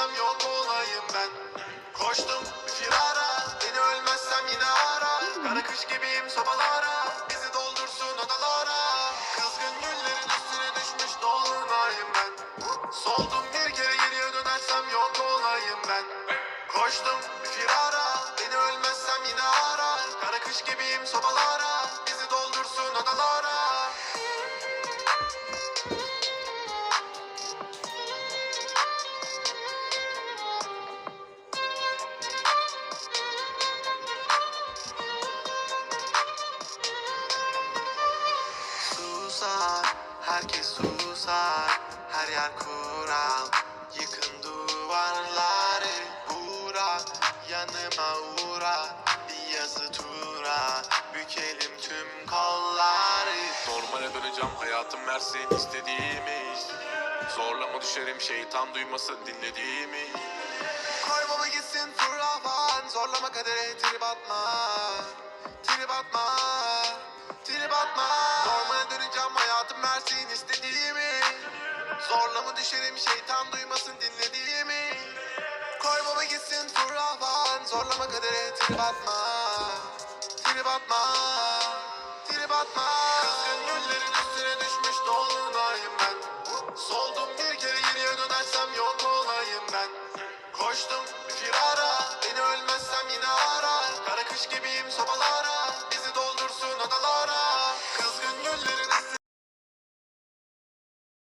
ölmezsem yok olayım ben. Koştum firara Beni ölmezsem yine ara. Kara kış gibiyim sobalara Bizi doldursun odalara. Kızgın günlerin üstüne düşmüş dolunayım ben. Soldum bir kere geriye dönersem yok olayım ben. Koştum firara Beni ölmezsem yine ara. Kara kış gibiyim sobalara Bizi doldursun odalara. Susar, herkes susar Her yer kural. Yıkın duvarları Uğra, yanıma uğra Bir yazı tura. Bükelim tüm kolları. Normale döneceğim hayatım versin istediğimi. Zorlama düşerim şeytan duymasın dinlediğimi. Koy baba gitsin fırlavan Zorlama kadere trip atma Zorlama düşerim şeytan duymasın dinlediğimi. Koy baba gitsin fırlavan Zorlama kadere trip atma. Trip atma Trip atma. Kızgın güllerin üstüne düşmüş dolunayım ben. Soldum bir kere geriye dönersem yok olayım ben. Koştum firara Beni ölmezsem yine ara. Kara kış gibiyim sobalara